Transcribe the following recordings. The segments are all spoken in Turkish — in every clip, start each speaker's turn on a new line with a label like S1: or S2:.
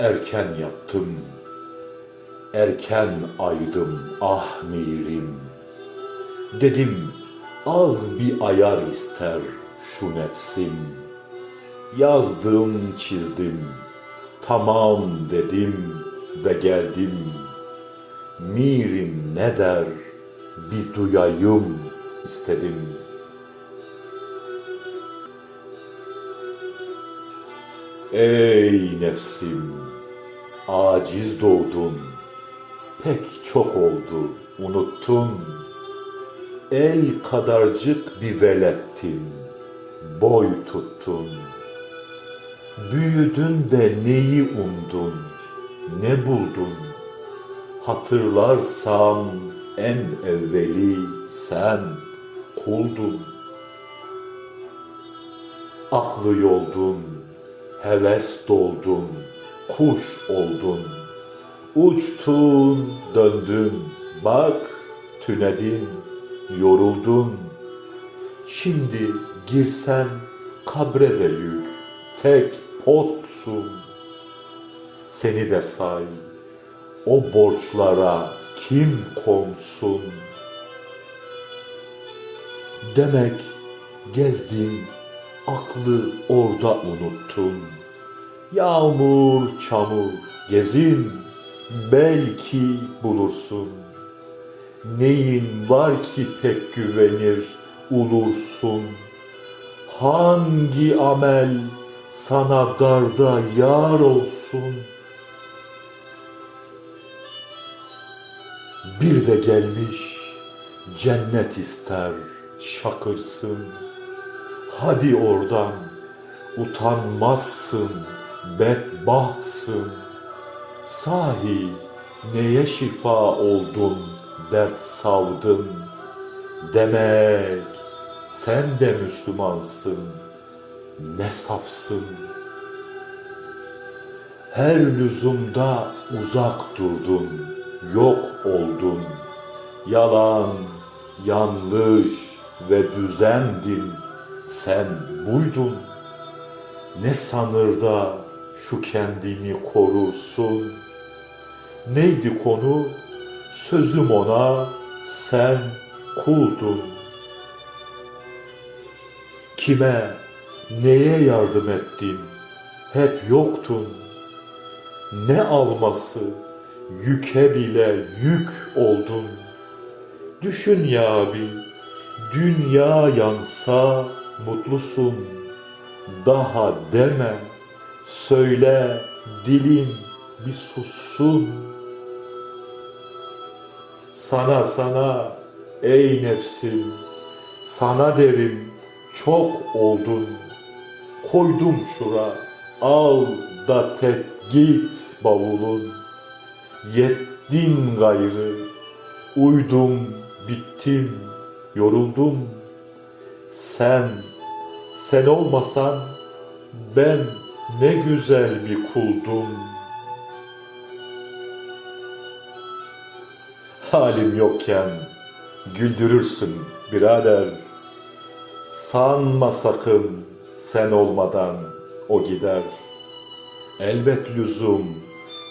S1: Erken yattım, erken aydım ah mirim. Dedim az bir ayar ister şu nefsim. Yazdım çizdim, tamam dedim ve geldim. Mirim ne der bir duyayım istedim. Ey nefsim, aciz doğdun, pek çok oldu, unuttun. El kadarcık bir velettin, boy tuttun. Büyüdün de neyi umdun, ne buldun? Hatırlarsam en evveli sen kuldun. Aklı yoldun, heves doldun, kuş oldun. Uçtun, döndün, bak tünedin, yoruldun. Şimdi girsen kabre de yük, tek postsun. Seni de say, o borçlara kim konsun? Demek gezdin, aklı orada unuttun. Yağmur, çamur, gezin, belki bulursun. Neyin var ki pek güvenir ulursun? Hangi amel sana darda yar olsun? Bir de gelmiş cennet ister şakırsın. Hadi oradan utanmazsın, bedbahtsın. Sahi neye şifa oldun, dert savdın. Demek sen de Müslümansın, ne safsın. Her lüzumda uzak durdun, yok oldun. Yalan, yanlış ve düzendin, sen buydun. Ne sanır da şu kendini korursun? Neydi konu? Sözüm ona, sen kuldun. Kime, neye yardım ettin? Hep yoktun. Ne alması, yüke bile yük oldun. Düşün ya abi, dünya yansa mutlusun. Daha deme, söyle dilin bir sussun. Sana sana ey nefsim, sana derim çok oldun. Koydum şura, al da tek git bavulun. Yettin gayrı, uydum, bittim, yoruldum. Sen, sen olmasan ben ne güzel bir kuldum. Halim yokken güldürürsün birader. Sanma sakın sen olmadan o gider. Elbet lüzum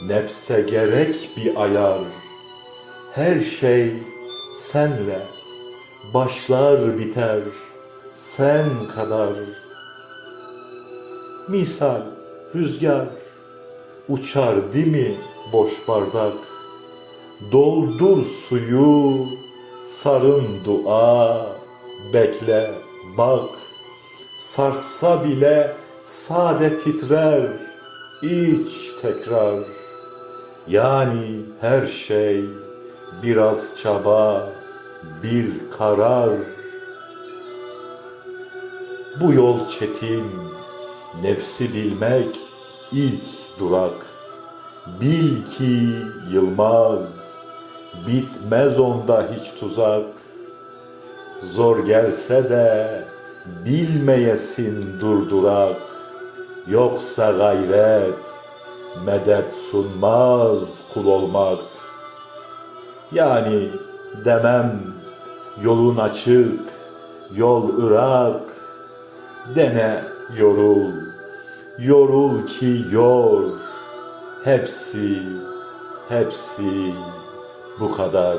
S1: nefse gerek bir ayar. Her şey senle başlar biter sen kadar. Misal rüzgar uçar değil mi boş bardak? Doldur suyu, sarın dua, bekle, bak. Sarsa bile sade titrer, iç tekrar. Yani her şey biraz çaba, bir karar. Bu yol çetin, nefsi bilmek ilk durak. Bil ki yılmaz, bitmez onda hiç tuzak. Zor gelse de bilmeyesin durdurak. Yoksa gayret, medet sunmaz kul olmak. Yani demem yolun açık, yol ırak. Dene yorul, yorul ki yor. hepsi, hepsi bu kadar.